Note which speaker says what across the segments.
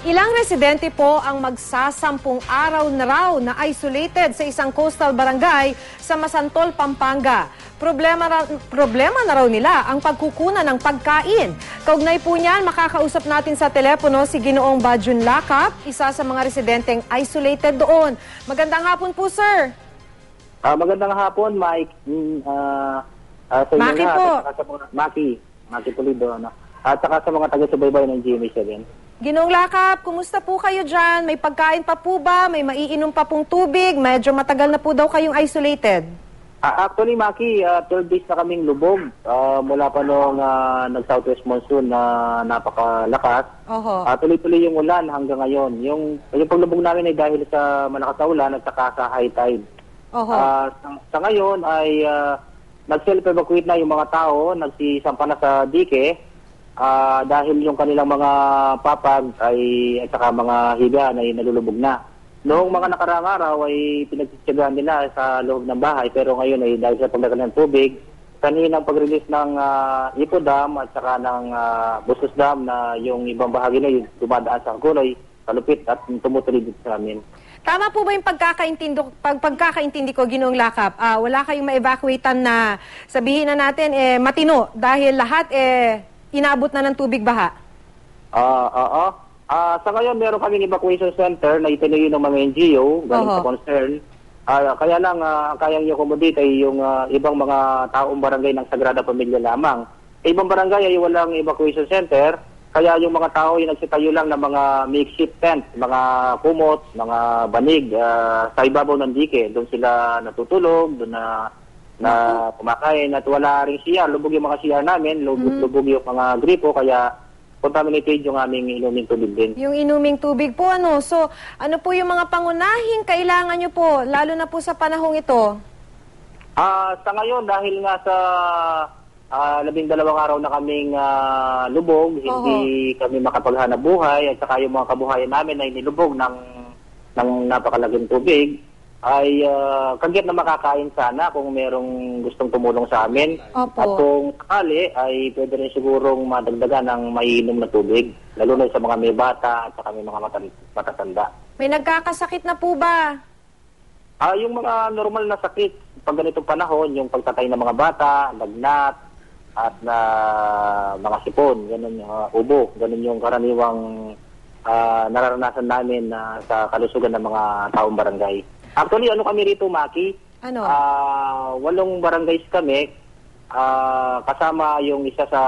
Speaker 1: Ilang residente po ang magsasampung araw na raw na isolated sa isang coastal barangay sa Masantol, Pampanga. Problema, ra- problema na raw nila ang pagkukunan ng pagkain. Kaugnay po niyan, makakausap natin sa telepono si Ginoong Bajun Lakap, isa sa mga residenteng isolated doon. Magandang hapon po, sir.
Speaker 2: Ah, magandang hapon, Mike. Mm, ah, ah, sa inyo
Speaker 1: Maki po.
Speaker 2: At saka sa mga, Maki. Maki Pulido. Ano? At saka sa mga taga-subaybay ng GMA7.
Speaker 1: Ginoong Lakap, kumusta po kayo dyan? May pagkain pa po ba? May maiinom pa pong tubig? Medyo matagal na po daw kayong isolated.
Speaker 2: Ah, actually, Maki, ah, 12 days na kaming lubog. Ah, mula pa nung ah, nag-southwest monsoon na napakalakas.
Speaker 1: Oho.
Speaker 2: Ah, tuloy-tuloy yung ulan hanggang ngayon. Yung, yung paglubog namin ay dahil sa malakas na ulan at saka sa high tide.
Speaker 1: Oho.
Speaker 2: Ah, sa, sa ngayon ay uh, nag-self-evacuate na yung mga tao, nagsisampa na sa dike ah, dahil yung kanilang mga papag ay at saka mga higa ay nalulubog na. Noong mga nakaraang araw ay pinagsitsigahan nila sa loob ng bahay pero ngayon ay dahil sa pagdagan ng tubig, kaninang pag-release ng uh, Ipo Dam at saka ng uh, Busos Dam na yung ibang bahagi na yung dumadaan sa Kuloy, kalupit at tumutuloy dito sa amin.
Speaker 1: Tama po ba yung pagkakaintindi, pag, pagkakaintindi ko, Ginoong Lakap? Ah, wala kayong ma-evacuatean na sabihin na natin eh, matino dahil lahat eh, inaabot na ng tubig baha?
Speaker 2: Ah, oo. Ah, sa ngayon meron kaming evacuation center na itinuyo ng mga NGO galing
Speaker 1: Oho.
Speaker 2: sa concern. Ah, kaya lang ah, ang kayang i-accommodate ay yung ah, ibang mga taong barangay ng Sagrada Pamilya lamang. Sa ibang barangay ay walang evacuation center, kaya yung mga tao ay nagsitayo lang ng mga makeshift tent, mga kumot, mga banig ah, sa ibabaw ng dike. Doon sila natutulog, doon na na kumakain at wala rin siya. Lubog yung mga siya namin, lubog, lubog yung mga gripo, kaya contaminated yung aming inuming tubig din.
Speaker 1: Yung inuming tubig po, ano? So, ano po yung mga pangunahing kailangan nyo po, lalo na po sa panahong ito?
Speaker 2: Ah, sa ngayon dahil nga sa ah, labing dalawang araw na kaming ah, lubog, hindi kami makapaghanap buhay at saka yung mga kabuhayan namin ay nilubog ng ng napakalaking tubig ay uh, kagit na makakain sana kung merong gustong tumulong sa amin.
Speaker 1: Opo.
Speaker 2: At kung kali ay pwede rin sigurong madagdagan ng maiinom na tubig, lalo na sa mga may bata at saka may mga matatanda.
Speaker 1: May nagkakasakit na po ba?
Speaker 2: Ah, yung mga normal na sakit pag ganitong panahon, yung pagtatay ng mga bata, lagnat, at na mga sipon, ganun yung ubo, ganun yung karaniwang ah, nararanasan namin na sa kalusugan ng mga taong barangay. Actually, ano kami rito, Maki?
Speaker 1: Ano?
Speaker 2: Ah, walong barangays kami, ah, kasama yung isa sa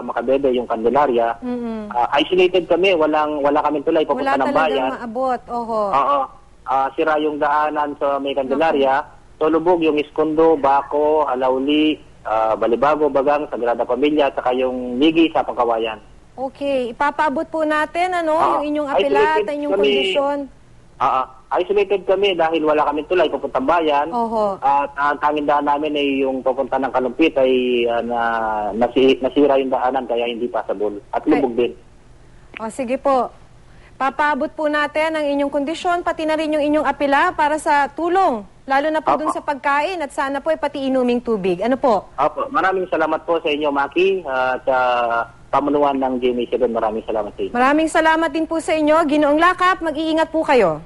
Speaker 2: Macabebe, yung Candelaria.
Speaker 1: Mm-mm.
Speaker 2: Ah, isolated kami, walang wala kaming tulay papunta
Speaker 1: Wala
Speaker 2: ng bayan.
Speaker 1: talagang maabot. Oho.
Speaker 2: Oo. Ah, sira yung daanan sa may Candelaria. Tulubog yung Iskondo, Bako, Alawli, ah, Balibago, Bagang, Sagrada Pamilya, at saka yung Ligi sa Pangkawayan.
Speaker 1: Okay, ipapaabot po natin ano,
Speaker 2: Ah,
Speaker 1: yung inyong apela at
Speaker 2: isolated
Speaker 1: inyong
Speaker 2: kami.
Speaker 1: kondisyon.
Speaker 2: Ah, ah. Isolated kami dahil wala kaming tulay papuntang bayan.
Speaker 1: Oho.
Speaker 2: At ang tanging daan namin ay yung papunta ng Kalumpit ay ah, na, nasi, nasira yung daanan kaya hindi passable. At lubog din.
Speaker 1: O sige po. Papaabot po natin ang inyong kondisyon, pati na rin yung inyong apela para sa tulong. Lalo na po
Speaker 2: Apo.
Speaker 1: dun sa pagkain at sana po ay pati inuming tubig. Ano po?
Speaker 2: Opo, maraming salamat po sa inyo, Maki, at sa pamunuan ng GMA7. Maraming salamat sa inyo.
Speaker 1: Maraming salamat din po sa inyo. Ginoong Lakap, mag-iingat po kayo.